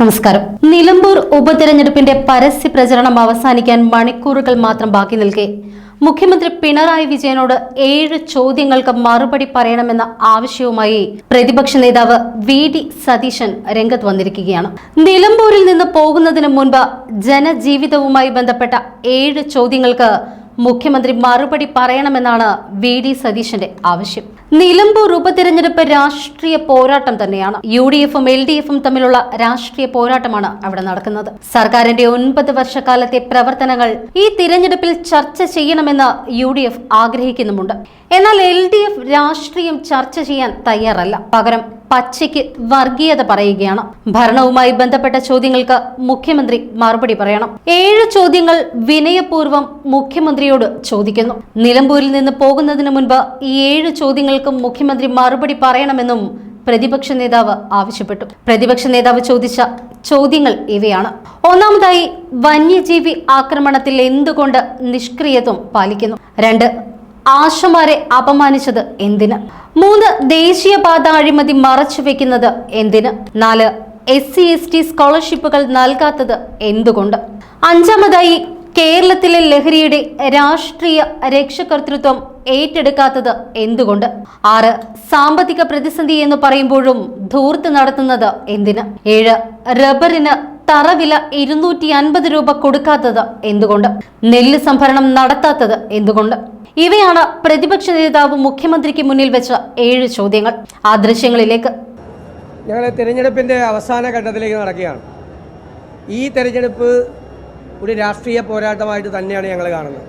നമസ്കാരം. നിലമ്പൂർ ഉപതെരഞ്ഞെടുപ്പിന്റെ പരസ്യ പ്രചരണം അവസാനിക്കാൻ മണിക്കൂറുകൾ മാത്രം ബാക്കി നിൽക്കെ. മുഖ്യമന്ത്രി പിണറായി വിജയനോട് ഏഴ് ചോദ്യങ്ങൾക്ക് മറുപടി പറയണമെന്ന ആവശ്യവുമായി പ്രതിപക്ഷ നേതാവ് വി ഡി സതീശൻ രംഗത്ത് വന്നിരിക്കുകയാണ്. നിലമ്പൂരിൽ നിന്ന് പോകുന്നതിന് മുൻപ് ജനജീവിതവുമായി ബന്ധപ്പെട്ട ഏഴ് ചോദ്യങ്ങൾക്ക് മുഖ്യമന്ത്രി മറുപടി പറയണമെന്നാണ് വി ഡി സതീശന്റെ ആവശ്യം. നിലമ്പൂർ ഉപതെരഞ്ഞെടുപ്പ് രാഷ്ട്രീയ പോരാട്ടം തന്നെയാണ്. യു ഡി എഫും എൽ ഡി എഫും തമ്മിലുള്ള രാഷ്ട്രീയ പോരാട്ടമാണ് അവിടെ നടക്കുന്നത്. സർക്കാരിന്റെ ഒൻപത് വർഷക്കാലത്തെ പ്രവർത്തനങ്ങൾ ഈ തിരഞ്ഞെടുപ്പിൽ ചർച്ച ചെയ്യണമെന്ന് യു ഡി എഫ് ആഗ്രഹിക്കുന്നുമുണ്ട്. എന്നാൽ എൽ ഡി എഫ് രാഷ്ട്രീയം ചർച്ച ചെയ്യാൻ തയ്യാറല്ല. പകരം പച്ചയ്ക്ക് വർഗീയത പറയുകയാണ്. ഭരണവുമായി ബന്ധപ്പെട്ട ചോദ്യങ്ങൾക്ക് മുഖ്യമന്ത്രി മറുപടി പറയണം. ഏഴ് ചോദ്യങ്ങൾ വിനയപൂർവം മുഖ്യമന്ത്രിയോട് ചോദിക്കുന്നു. നിലമ്പൂരിൽ നിന്ന് പോകുന്നതിന് മുൻപ് ഈ ഏഴ് ചോദ്യങ്ങൾക്കും മുഖ്യമന്ത്രി മറുപടി പറയണമെന്നും പ്രതിപക്ഷ നേതാവ് ആവശ്യപ്പെട്ടു. പ്രതിപക്ഷ നേതാവ് ചോദിച്ച ചോദ്യങ്ങൾ ഇവയാണ്. ഒന്നാമതായി വന്യജീവി ആക്രമണത്തിൽ എന്തുകൊണ്ട് നിഷ്ക്രിയത്വം പാലിക്കുന്നു? രണ്ട് ആശമാരെ അപമാനിച്ചത് എന്തിന്? മൂന്ന് ദേശീയപാത അഴിമതി മറച്ചു വെക്കുന്നത് എന്തിന്? നാല് എസ് സി എസ് ടി സ്കോളർഷിപ്പുകൾ നൽകാത്തത് എന്തുകൊണ്ട്? അഞ്ചാമതായി കേരളത്തിലെ ലഹരിയുടെ രാഷ്ട്രീയ രക്ഷകർത്തൃത്വം ഏറ്റെടുക്കാത്തത് എന്തുകൊണ്ട്? ആറ് സാമ്പത്തിക പ്രതിസന്ധി എന്ന് പറയുമ്പോഴും ധൂർത്ത് നടത്തുന്നത് എന്തിന്? ഏഴ് റബ്ബറിന് തറവില ഇരുന്നൂറ്റി അൻപത് രൂപ കൊടുക്കാത്തത് എന്തുകൊണ്ട്? നെല്ല് സംഭരണം നടത്താത്തത് എന്തുകൊണ്ട്? ഇവയാണ് പ്രതിപക്ഷ നേതാവ് മുഖ്യമന്ത്രിക്ക് മുന്നിൽ വെച്ച ഏഴ് ചോദ്യങ്ങൾ. ആ ദൃശ്യങ്ങളിലേക്ക്. ഞങ്ങൾ തിരഞ്ഞെടുപ്പിന്റെ അവസാന ഘട്ടത്തിലേക്ക് നടക്കുകയാണ്. ഈ തെരഞ്ഞെടുപ്പ് ഒരു രാഷ്ട്രീയ പോരാട്ടമായിട്ട് തന്നെയാണ് ഞങ്ങൾ കാണുന്നത്.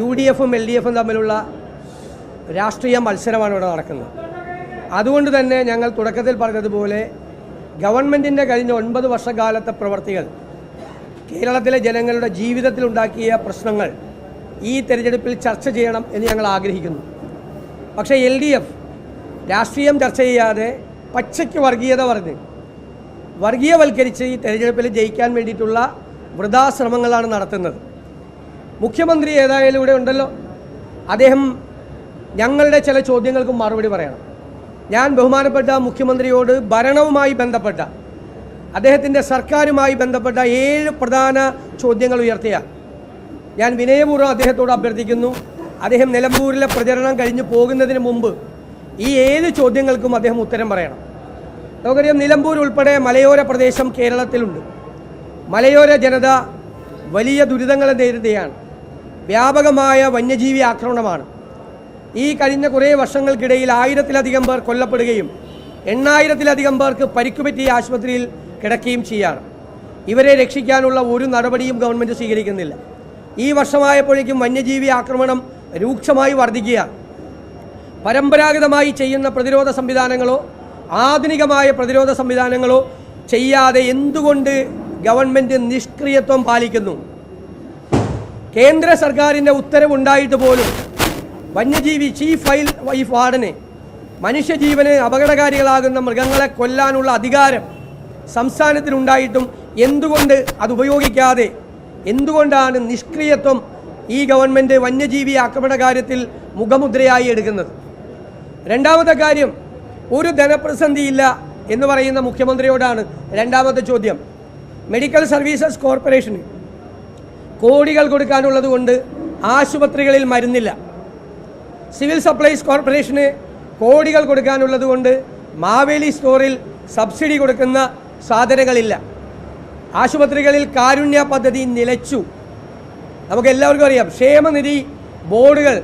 യു ഡി എഫും എൽ ഡി എഫും തമ്മിലുള്ള രാഷ്ട്രീയ മത്സരമാണ് ഇവിടെ നടക്കുന്നത്. അതുകൊണ്ട് തന്നെ ഞങ്ങൾ തുടക്കത്തിൽ പറഞ്ഞതുപോലെ ഗവൺമെന്റിന്റെ കഴിഞ്ഞ ഒൻപത് വർഷകാലത്തെ പ്രവർത്തികൾ കേരളത്തിലെ ജനങ്ങളുടെ ജീവിതത്തിലുണ്ടാക്കിയ പ്രശ്നങ്ങൾ ഈ തെരഞ്ഞെടുപ്പിൽ ചർച്ച ചെയ്യണം എന്ന് ഞങ്ങൾ ആഗ്രഹിക്കുന്നു. പക്ഷേ എൽ ഡി എഫ് രാഷ്ട്രീയം ചർച്ച ചെയ്യാതെ പച്ചയ്ക്ക് വർഗീയത പറഞ്ഞ് വർഗീയവൽക്കരിച്ച് ഈ തെരഞ്ഞെടുപ്പിൽ ജയിക്കാൻ വേണ്ടിയിട്ടുള്ള വൃഥാശ്രമങ്ങളാണ് നടത്തുന്നത്. മുഖ്യമന്ത്രി ഏതായാലും ഇവിടെ ഉണ്ടല്ലോ. അദ്ദേഹം ഞങ്ങളുടെ ചില ചോദ്യങ്ങൾക്കും മറുപടി പറയണം. ഞാൻ ബഹുമാനപ്പെട്ട മുഖ്യമന്ത്രിയോട് ഭരണവുമായി ബന്ധപ്പെട്ട അദ്ദേഹത്തിന്റെ സർക്കാരുമായി ബന്ധപ്പെട്ട ഏഴ് പ്രധാന ചോദ്യങ്ങൾ ഉയർത്തിയ ഞാൻ വിനയപൂർവം അദ്ദേഹത്തോട് അഭ്യർത്ഥിക്കുന്നു അദ്ദേഹം നിലമ്പൂരിലെ പ്രചരണം കഴിഞ്ഞ് പോകുന്നതിന് മുമ്പ് ഈ ഏഴ് ചോദ്യങ്ങൾക്കും അദ്ദേഹം ഉത്തരം പറയണം. നമുക്കറിയാം നിലമ്പൂർ ഉൾപ്പെടെ മലയോര പ്രദേശം കേരളത്തിലുണ്ട്. മലയോര ജനത വലിയ ദുരിതങ്ങളെ നേരിടുകയാണ്. വ്യാപകമായ വന്യജീവി ആക്രമണമാണ്. ഈ കഴിഞ്ഞ കുറേ വർഷങ്ങൾക്കിടയിൽ ആയിരത്തിലധികം പേർ കൊല്ലപ്പെടുകയും എണ്ണായിരത്തിലധികം പേർക്ക് പരിക്കുപറ്റി ആശുപത്രിയിൽ കിടക്കുകയും ചെയ്യാണ് ഇവരെ രക്ഷിക്കാനുള്ള ഒരു നടപടിയും ഗവൺമെന്റ് സ്വീകരിക്കുന്നില്ല. ഈ വർഷമായപ്പോഴേക്കും വന്യജീവി ആക്രമണം രൂക്ഷമായി വർദ്ധിക്കുകയാണ്. പരമ്പരാഗതമായി ചെയ്യുന്ന പ്രതിരോധ സംവിധാനങ്ങളോ ആധുനികമായ പ്രതിരോധ സംവിധാനങ്ങളോ ചെയ്യാതെ എന്തുകൊണ്ട് ഗവൺമെന്റ് നിഷ്ക്രിയത്വം പാലിക്കുന്നു? കേന്ദ്ര സർക്കാരിന്റെ ഉത്തരവുണ്ടായിട്ട് പോലും വന്യജീവി ചീഫ് ഫൈൽ വൈഫ് വാർഡന് മനുഷ്യജീവന് അപകടകാരികളാകുന്ന മൃഗങ്ങളെ കൊല്ലാനുള്ള അധികാരം സംസ്ഥാനത്തിനുണ്ടായിട്ടും എന്തുകൊണ്ട് അത് ഉപയോഗിക്കാതെ എന്തുകൊണ്ടാണ് നിഷ്ക്രിയത്വം ഈ ഗവൺമെന്റ് വന്യജീവി ആക്രമണ കാര്യത്തിൽ മുഖമുദ്രയായി എടുക്കുന്നത്? രണ്ടാമത്തെ കാര്യം ഒരു ധനപ്രതിസന്ധിയില്ല എന്ന് പറയുന്ന മുഖ്യമന്ത്രിയോടാണ് രണ്ടാമത്തെ ചോദ്യം. മെഡിക്കൽ സർവീസസ് കോർപ്പറേഷന് കോടികൾ കൊടുക്കാനുള്ളത് കൊണ്ട് ആശുപത്രികളിൽ മരുന്നില്ല. സിവിൽ സപ്ലൈസ് കോർപ്പറേഷന് കോടികൾ കൊടുക്കാനുള്ളത് കൊണ്ട് മാവേലി സ്റ്റോറിൽ സബ്സിഡി കൊടുക്കുന്ന സാധനങ്ങളില്ല. ആശുപത്രികളിൽ കാരുണ്യ പദ്ധതി നിലച്ചു. നമുക്ക് എല്ലാവർക്കും അറിയാം ക്ഷേമനിധി ബോർഡുകൾ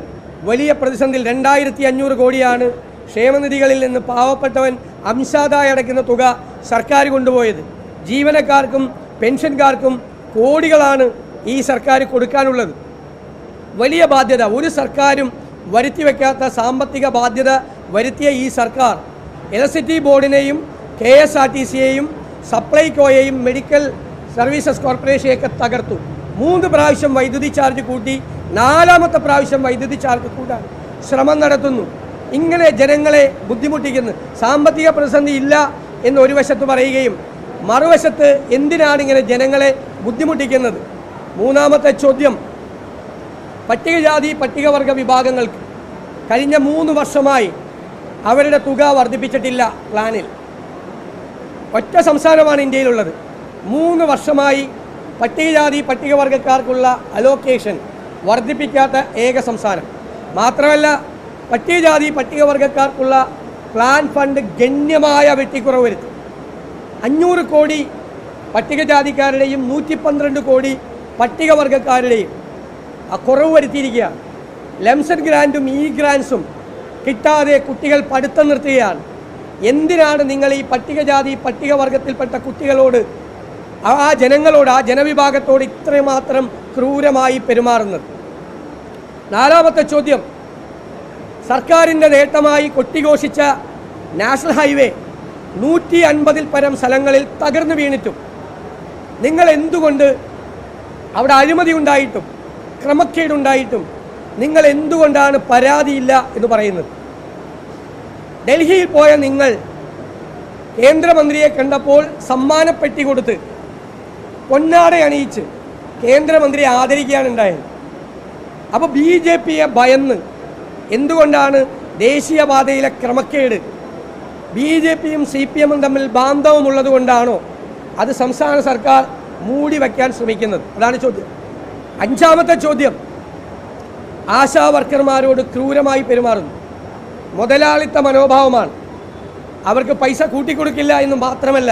വലിയ പ്രതിസന്ധിയിൽ രണ്ടായിരത്തി അഞ്ഞൂറ് കോടിയാണ് ക്ഷേമനിധികളിൽ നിന്ന് പാവപ്പെട്ടവൻ അംശാദായി അടയ്ക്കുന്ന തുക സർക്കാർ കൊണ്ടുപോയത്. ജീവനക്കാർക്കും പെൻഷൻകാർക്കും കോടികളാണ് ഈ സർക്കാർ കൊടുക്കാനുള്ളത്. വലിയ ബാധ്യത ഒരു സർക്കാരും വരുത്തി വയ്ക്കാത്ത സാമ്പത്തിക ബാധ്യത വരുത്തിയ ഈ സർക്കാർ. ഇലക്ട്രിസിറ്റി ബോർഡിനെയും കെ എസ് ആർ ടി സിയെയും സപ്ലൈകോയെയും മെഡിക്കൽ സർവീസസ് കോർപ്പറേഷനെയൊക്കെ തകർത്തു. മൂന്ന് പ്രാവശ്യം വൈദ്യുതി ചാർജ് കൂട്ടി നാലാമത്തെ പ്രാവശ്യം വൈദ്യുതി ചാർജ് കൂട്ടാൻ ശ്രമം നടത്തുന്നു. ഇങ്ങനെ ജനങ്ങളെ ബുദ്ധിമുട്ടിക്കുന്നു. സാമ്പത്തിക പ്രതിസന്ധി ഇല്ല എന്ന് ഒരു വശത്ത് പറയുകയും മറുവശത്ത് എന്തിനാണ് ഇങ്ങനെ ജനങ്ങളെ ബുദ്ധിമുട്ടിക്കുന്നത്? മൂന്നാമത്തെ ചോദ്യം പട്ടികജാതി പട്ടികവർഗ വിഭാഗങ്ങൾക്ക് കഴിഞ്ഞ മൂന്ന് വർഷമായി അവരുടെ തുക വർദ്ധിപ്പിച്ചിട്ടില്ല പ്ലാനിൽ. ഒറ്റ സംസ്ഥാനമാണ് ഇന്ത്യയിലുള്ളത്. മൂന്ന് വർഷമായി പട്ടികജാതി പട്ടികവർഗക്കാർക്കുള്ള അലോക്കേഷൻ വർദ്ധിപ്പിക്കാത്ത ഏക സംസ്ഥാനം. മാത്രമല്ല പട്ടികജാതി പട്ടികവർഗക്കാർക്കുള്ള പ്ലാൻ ഫണ്ട് ഗണ്യമായ വെട്ടിക്കുറവ് വരുത്തി. അഞ്ഞൂറ് കോടി പട്ടികജാതിക്കാരുടെയും നൂറ്റി പന്ത്രണ്ട് കോടി പട്ടികവർഗക്കാരുടെയും കുറവ് വരുത്തിയിരിക്കുകയാണ് ലംസൺ ഗ്രാന്റും ഇ ഗ്രാൻസും കിട്ടാതെ കുട്ടികൾ പഠിത്തം നിർത്തുകയാണ്. എന്തിനാണ് നിങ്ങൾ ഈ പട്ടികജാതി പട്ടികവർഗത്തിൽപ്പെട്ട കുട്ടികളോട് ആ ജനങ്ങളോട് ആ ജനവിഭാഗത്തോട് ഇത്രമാത്രം ക്രൂരമായി പെരുമാറുന്നത്? നാലാമത്തെ ചോദ്യം. സർക്കാരിന്റെ നേട്ടമായി കൊട്ടിഘോഷിച്ച നാഷണൽ ഹൈവേ നൂറ്റി അൻപതിൽ പരം സ്ഥലങ്ങളിൽ തകർന്നു വീണിട്ടും. നിങ്ങൾ എന്തുകൊണ്ട് അവിടെ അഴിമതി ഉണ്ടായിട്ടും? ക്രമക്കേടുണ്ടായിട്ടും നിങ്ങൾ എന്തുകൊണ്ടാണ് പരാതിയില്ല എന്ന് പറയുന്നത്? ഡൽഹിയിൽ പോയ നിങ്ങൾ കേന്ദ്രമന്ത്രിയെ കണ്ടപ്പോൾ സമ്മാനപ്പെട്ടി കൊടുത്ത് പൊന്നാട അണിയിച്ച് കേന്ദ്രമന്ത്രിയെ ആദരിക്കുകയാണ് ഉണ്ടായത്. അപ്പോൾ ബി ജെ പിയെ ഭയന്ന് എന്തുകൊണ്ടാണ് ദേശീയപാതയിലെ ക്രമക്കേട്? ബി ജെ പിയും സി പി എമ്മും തമ്മിൽ ബാന്ധവമുള്ളത് കൊണ്ടാണോ അത് സംസ്ഥാന സർക്കാർ മൂടി വയ്ക്കാൻ ശ്രമിക്കുന്നത്? അതാണ് ചോദ്യം. അഞ്ചാമത്തെ ചോദ്യം. ആശാ വർക്കർമാരോട് ക്രൂരമായി പെരുമാറുന്നു. മുതലാളിത്ത മനോഭാവമാണ്. അവർക്ക് പൈസ കൂട്ടിക്കൊടുക്കില്ല എന്ന് മാത്രമല്ല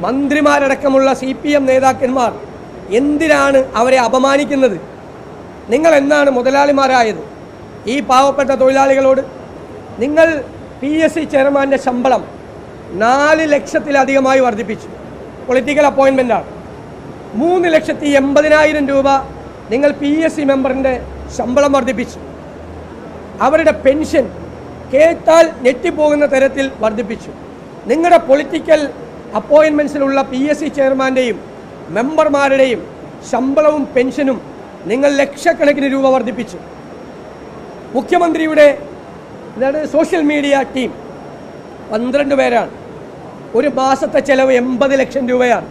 മന്ത്രിമാരടക്കമുള്ള സി പി എം നേതാക്കന്മാർ എന്തിനാണ് അവരെ അപമാനിക്കുന്നത്? നിങ്ങൾ എന്നാണ് മുതലാളിമാരായത്? ഈ പാവപ്പെട്ട തൊഴിലാളികളോട് നിങ്ങൾ പി എസ് സി ചെയർമാന്റെ ശമ്പളം നാല് ലക്ഷത്തിലധികമായി വർദ്ധിപ്പിച്ചു. പൊളിറ്റിക്കൽ അപ്പോയിൻമെന്റാണ്. മൂന്ന് ലക്ഷത്തി എൺപതിനായിരം രൂപ നിങ്ങൾ പി എസ് സി മെമ്പറിന്റെ ശമ്പളം വർദ്ധിപ്പിച്ചു. അവരുടെ പെൻഷൻ കേട്ടാൽ ഞെട്ടിപ്പോകുന്ന തരത്തിൽ വർദ്ധിപ്പിച്ചു. നിങ്ങളുടെ പൊളിറ്റിക്കൽ അപ്പോയിൻമെന്റ്സിലുള്ള പി എസ് സി ചെയർമാന്റെയും മെമ്പർമാരുടെയും ശമ്പളവും പെൻഷനും നിങ്ങൾ ലക്ഷക്കണക്കിന് രൂപ വർദ്ധിപ്പിച്ചു. മുഖ്യമന്ത്രിയുടെ അതായത് സോഷ്യൽ മീഡിയ ടീം പന്ത്രണ്ട് പേരാണ്. ഒരു മാസത്തെ ചെലവ് എൺപത് ലക്ഷം രൂപയാണ്.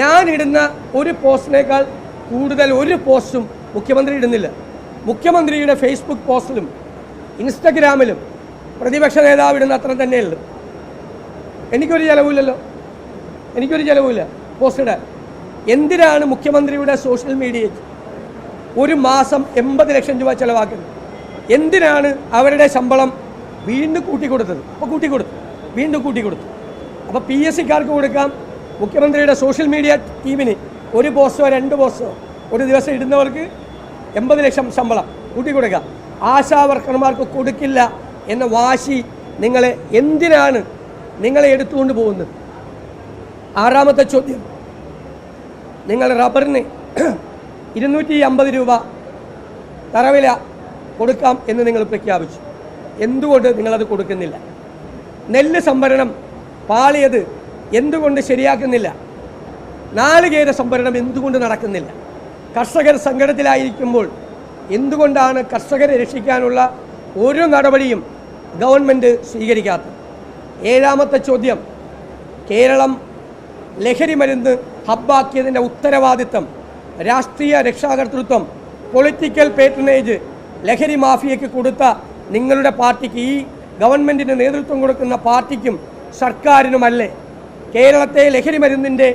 ഞാനിടുന്ന ഒരു പോസ്റ്റിനേക്കാൾ കൂടുതൽ ഒരു പോസ്റ്റും മുഖ്യമന്ത്രി ഇടുന്നില്ല. മുഖ്യമന്ത്രിയുടെ ഫേസ്ബുക്ക് പോസ്റ്റിലും ഇൻസ്റ്റഗ്രാമിലും പ്രതിപക്ഷ നേതാവ് ഇടുന്ന അത്ര തന്നെയുള്ളൂ എനിക്കൊരു ചിലവില്ലല്ലോ. എനിക്കൊരു ചിലവില്ല. പോസ്റ്റ് ഇടാൻ. എന്തിനാണ് മുഖ്യമന്ത്രിയുടെ സോഷ്യൽ മീഡിയയ്ക്ക് ഒരു മാസം എൺപത് ലക്ഷം രൂപ ചിലവാക്കുന്നത്? എന്തിനാണ് അവരുടെ ശമ്പളം വീണ്ടും കൂട്ടിക്കൊടുത്തത്? അപ്പോൾ കൂട്ടിക്കൊടുത്തു. വീണ്ടും കൂട്ടിക്കൊടുത്തു. അപ്പോൾ പി എസ് സിക്കാർക്ക് കൊടുക്കാം മുഖ്യമന്ത്രിയുടെ സോഷ്യൽ മീഡിയ ടീമിന് ഒരു പോസ്റ്റോ രണ്ട് പോസ്റ്റോ ഒരു ദിവസം ഇടുന്നവർക്ക് എൺപത് ലക്ഷം ശമ്പളം കൂട്ടിക്കൊടുക്കാം കൊടുക്കുക ആശാവർക്കർമാർക്ക് കൊടുക്കില്ല എന്ന വാശി നിങ്ങളെ എന്തിനാണ് നിങ്ങളെ എടുത്തുകൊണ്ട് പോകുന്നത്? ആറാമത്തെ ചോദ്യം. നിങ്ങൾ റബ്ബറിന് ഇരുന്നൂറ്റി അമ്പത് രൂപ തറവില കൊടുക്കാം എന്ന് നിങ്ങൾ പ്രഖ്യാപിച്ചു. എന്തുകൊണ്ട് നിങ്ങളത് കൊടുക്കുന്നില്ല? നെല്ല് സംഭരണം പാളിയത് എന്തുകൊണ്ട് ശരിയാക്കുന്നില്ല? നാളികേര സംഭരണം എന്തുകൊണ്ട് നടക്കുന്നില്ല? കർഷകർ സങ്കടത്തിലായിരിക്കുമ്പോൾ എന്തുകൊണ്ടാണ് കർഷകരെ രക്ഷിക്കാനുള്ള ഒരു നടപടിയും ഗവൺമെന്റ് സ്വീകരിക്കാത്തത്? ഏഴാമത്തെ ചോദ്യം കേരളം ലഹരി മരുന്ന് ഹബ്ബാക്കിയതിന്റെ ഉത്തരവാദിത്തം രാഷ്ട്രീയ രക്ഷാകർതൃത്വം പൊളിറ്റിക്കൽ പേറ്റനേജ് ലഹരി മാഫിയയ്ക്ക് കൊടുത്ത നിങ്ങളുടെ പാർട്ടിക്ക് ഈ ഗവൺമെന്റിന് നേതൃത്വം കൊടുക്കുന്ന പാർട്ടിക്കും സർക്കാരിനുമല്ലേ? കേരളത്തെ ലഹരി മരുന്നിന്റെ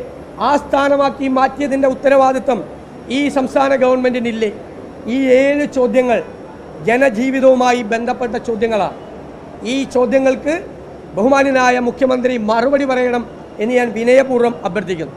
ആസ്ഥാനമാക്കി മാറ്റിയതിന്റെ ഉത്തരവാദിത്വം ഈ സംസ്ഥാന ഗവൺമെന്റിനില്ലേ ഈ ഏഴ് ചോദ്യങ്ങൾ ജനജീവിതവുമായി ബന്ധപ്പെട്ട ചോദ്യങ്ങളാണ് ഈ ചോദ്യങ്ങൾക്ക് ബഹുമാനായ മുഖ്യമന്ത്രി മറുപടി പറയണം എന്ന് ഞാൻ വിനയപൂർവം അഭ്യർത്ഥിക്കുന്നു.